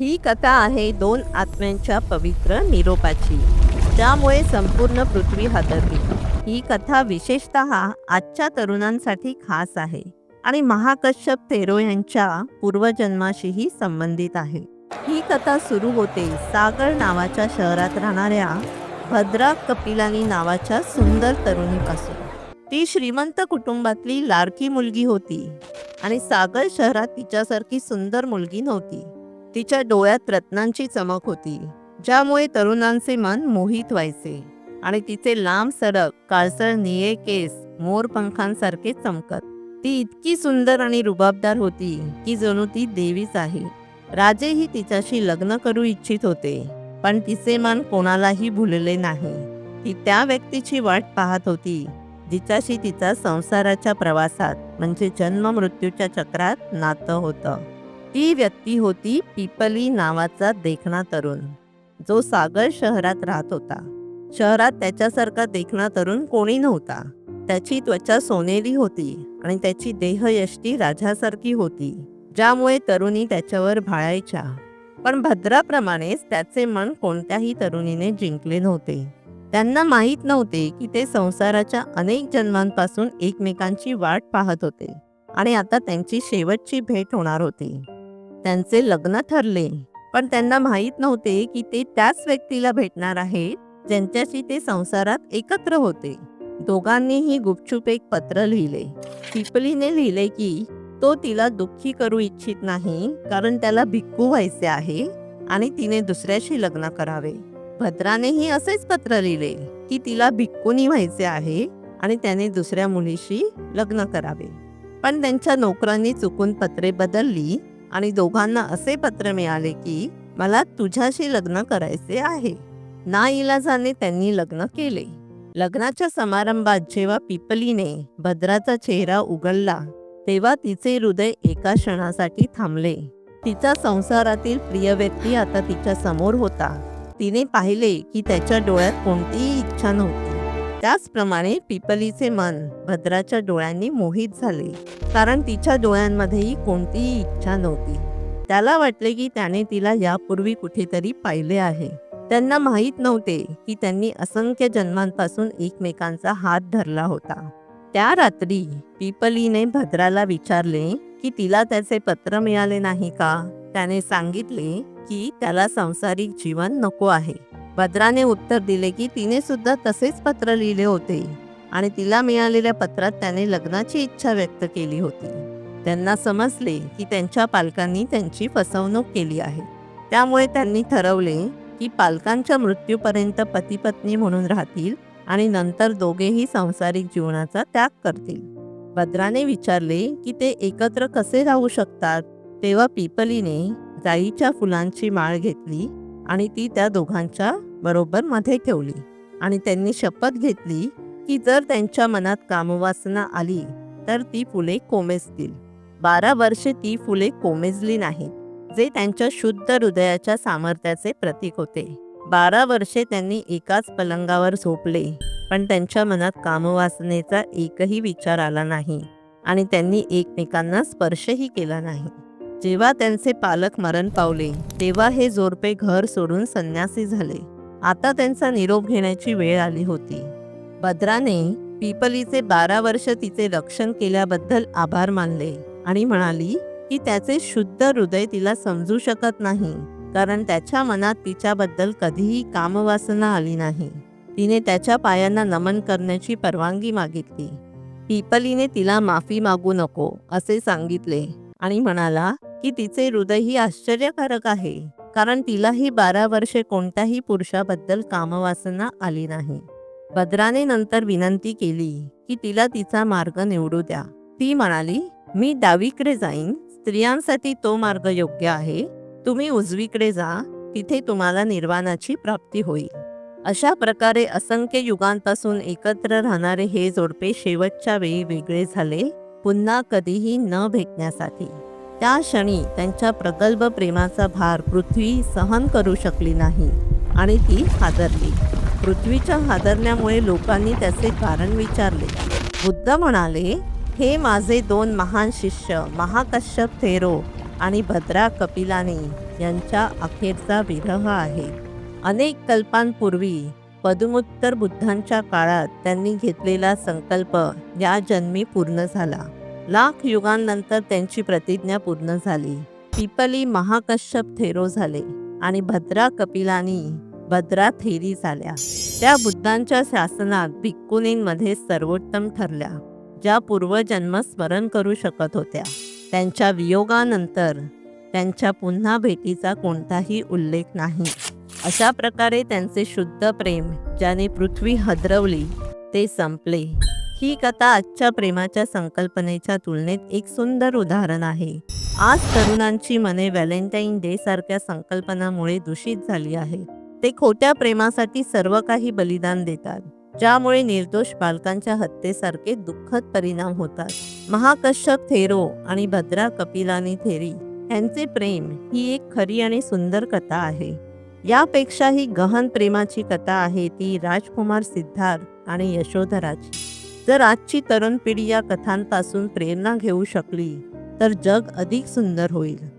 ही कथा आहे दोन आत्म्यांच्या पवित्र निरोपाची. ज्यामुळे संपूर्ण पृथ्वी हादरली. ही कथा विशेषत आजच्या तरुणांसाठी खास आहे आणि महाकश्यप थेरो यांच्या पूर्वजन्माशीही संबंधित आहे. ही कथा सुरू होते सागर नावाच्या शहरात राहणाऱ्या भद्रा कपिलानी नावाच्या सुंदर तरुणीपासून. ती श्रीमंत कुटुंबातली लाडकी मुलगी होती आणि सागर शहरात तिच्यासारखी सुंदर मुलगी नव्हती. तिच्या डोळ्यात रत्नांची चमक होती ज्यामुळे तरुणांचे मन मोहित व्हायचे आणि तिचे लांब सडक काळसर निळे केस मोर पंखांसारखे चमकत. ती इतकी सुंदर आणि रुबाबदार होती की जणू ती देवीच आहे. राजेही तिच्याशी लग्न करू इच्छित होते पण तिचे मन कोणालाही भुलले नाही. ती त्या व्यक्तीची वाट पाहत होती जिच्याशी तिचा संसाराच्या प्रवासात म्हणजे जन्म मृत्यूच्या चक्रात नातं होतं. ती व्यक्ती होती पिपली नावाचा देखणा तरुण. जो सागर शहरात राहत होता. शहरात त्याच्यासारखा देखणा तरुण कोणी नव्हता. त्याची त्वचा सोनेरी होती आणि त्याची देहयष्टी राजासारखी होती ज्यामुळे तरुणी त्याच्यावर भाळायच्या. पण भद्राप्रमाणेच त्याचे मन कोणत्याही तरुणीने जिंकले नव्हते. त्यांना माहीत नव्हते की ते संसाराच्या अनेक जन्मांपासून एकमेकांची वाट पाहत होते आणि आता त्यांची शेवटची भेट होणार होती. त्यांचे लग्न ठरले. पण त्यांना माहीत नव्हते की ते त्याच व्यक्तीला भेटणार आहेत ज्यांच्याशी ते संसारात एकत्र होते. दोघांनीही गुपचूप एक पत्र लिहिले. पिपलीने लिहिले की तो तिला दुःखी करू इच्छित नाही कारण त्याला भिक्खू व्हायचे आहे आणि तिने दुसऱ्याशी लग्न करावे. भद्रानेही असेच पत्र लिहिले की तिला भिक्कूनी व्हायचे आहे आणि त्याने दुसऱ्या मुलीशी लग्न करावे. पण त्यांच्या नोकरांनी चुकून पत्रे बदलली आणि दोघांना असे पत्र मिळाले की मला तुझ्याशी लग्न करायचे आहे. ना इलाजाने त्यांनी लग्न केले. लग्नाच्या समारंभात जेव्हा पिपलीने भद्राचा चेहरा उघडला तेव्हा तिचे हृदय एका क्षणासाठी थांबले. तिचा संसारातील प्रिय व्यक्ती आता तिच्या समोर होता. तिने पाहिले की त्याच्या डोळ्यात कोणतीही इच्छा नव्हती. त्याचप्रमाणे पिपलीचे मन भद्राच्या डोळ्यांनी मोहित झाले कारण तिच्या डोळ्यांमध्येही कोणतीही इच्छा नव्हती. त्याला वाटले की त्याने तिला यापूर्वी कुठेतरी पाहिले आहे. त्यांना माहीत नव्हते की त्यांनी असंख्य जन्मांपासून एकमेकांचा हात धरला होता. त्या रात्री पिपलीने भद्राला विचारले की तिला त्याचे पत्र मिळाले नाही का? त्याने सांगितले की त्याला सांसारिक जीवन नको आहे. भद्राने उत्तर दिले की तिने सुद्धा तसेच पत्र लिहिले होते. आणि तिला मिळालेल्या पत्रात त्याने लग्नाची इच्छा व्यक्त केली होती. त्यांना समजले की त्यांच्या पालकांनी त्यांची फसवणूक केली आहे. त्यामुळे त्यांनी ठरवले की पालकांच्या मृत्यूपर्यंत पती पत्नी म्हणून राहतील आणि नंतर दोघेही सांसारिक जीवनाचा त्याग करतील. भद्राने विचारले की ते एकत्र कसे राहू शकतात? तेव्हा पिपलीने जाईच्या फुलांची माळ घेतली आणि ती त्या दोघांच्या बरोबर मध्ये ठेवली. आणि त्यांनी शपथ घेतली की जर त्यांच्या मनात कामवासना आली तर ती फुले कोमेजतील. बारा वर्षे ती फुले कोमेजली नाहीत जे त्यांच्या शुद्ध हृदयाच्या सामर्थ्याचे प्रतीक होते. बारा वर्षे त्यांनी एकाच पलंगावर झोपले पण त्यांच्या मनात कामवासनेचा एकही विचार आला नाही. आणि त्यांनी एकमेकांना स्पर्शही केला नाही. जेव्हा त्यांचे पालक मरण पावले तेव्हा हे जोरपे घर सोडून संन्यासी झाले. आता त्यांचा निरोप घेण्याची वेळ आली होती. भद्राने पिपलीचे बारा वर्ष तिचे रक्षण केल्याबद्दल आभार मानले आणि म्हणाली की त्याचे शुद्ध हृदय तिला समजू शकत नाही कारण त्याच्या मनात तिच्याबद्दल कधीही कामवासना आली नाही. तिने त्याच्या पायांना नमन करण्याची परवानगी मागितली. पिपलीने तिला माफी मागू नको असे सांगितले. आणि म्हणाला की तिचे हृदय ही आश्चर्यकारक आहे कारण तिलाही बारा वर्षे कोणत्याही पुरुषाबद्दल कामवासना आली नाही. भद्राने नंतर विनंती केली की तिला तिचा मार्ग निवडू द्या. ती म्हणाली मी डावीकडे जाईन स्त्रियांसाठी तो मार्ग योग्य आहे. तुम्ही उजवीकडे जा तिथे तुम्हाला निर्वाणाची प्राप्ती होईल. अशा प्रकारे असंख्य युगांपासून एकत्र राहणारे हे जोडपे शेवटच्या वेळी वेगळे झाले. पुन्हा कधीही न भेटण्यासाठी. त्या क्षणी त्यांच्या प्रगल्भ प्रेमाचा भार पृथ्वी सहन करू शकली नाही आणि ती हादरली. पृथ्वीच्या हादरल्यामुळे लोकांनी त्याचे कारण विचारले. बुद्ध म्हणाले हे माझे दोन महान शिष्य महाकश्यप थेरो आणि भद्रा कपिलाने यांच्या अखेरचा विरह आहे. अनेक कल्पांपूर्वी पदुमुत्तर बुद्धांच्या काळात त्यांनी घेतलेला संकल्प या जन्मी पूर्ण झाला. लाख युगांनंतर त्यांची प्रतिज्ञा पूर्ण झाली. पिपली महाकश्यप थेरो झाले आणि भद्रा कपिलानी भद्रा थेरी झाल्या. त्या बुद्धांच्या शासनात भिक्कुनींमध्ये सर्वोत्तम ठरल्या ज्या पूर्वजन्म स्मरण करू शकत होत्या. त्यांच्या वियोगानंतर त्यांच्या पुन्हा भेटीचा कोणताही उल्लेख नाही. अशा प्रकारे त्यांचे शुद्ध प्रेम ज्याने पृथ्वी हदरवली ते संपले. ही कथा आजच्या प्रेमाच्या संकल्पनेच्या तुलनेत एक सुंदर उदाहरण आहे. आज तरुणांची मने व्हॅलेंटाईन डे सारख्या संकल्पनामुळे दूषित झाली आहेत ते खोट्या प्रेमासाठी सर्व काही बलिदान देतात ज्यामुळे निर्दोष बालकांच्या हत्येसारखे दुःखद परिणाम होतात. महाकश्यप थेरो आणि भद्रा कपिलानी थेरी यांचे प्रेम ही एक खरी आणि सुंदर कथा आहे. यापेक्षाही गहन प्रेमाची कथा आहे ती राजकुमार सिद्धार्थ आणि यशोधराची. जर आजची तरुण पिढी या कथांपासून प्रेरणा घेऊ शकली तर जग अधिक सुंदर होईल.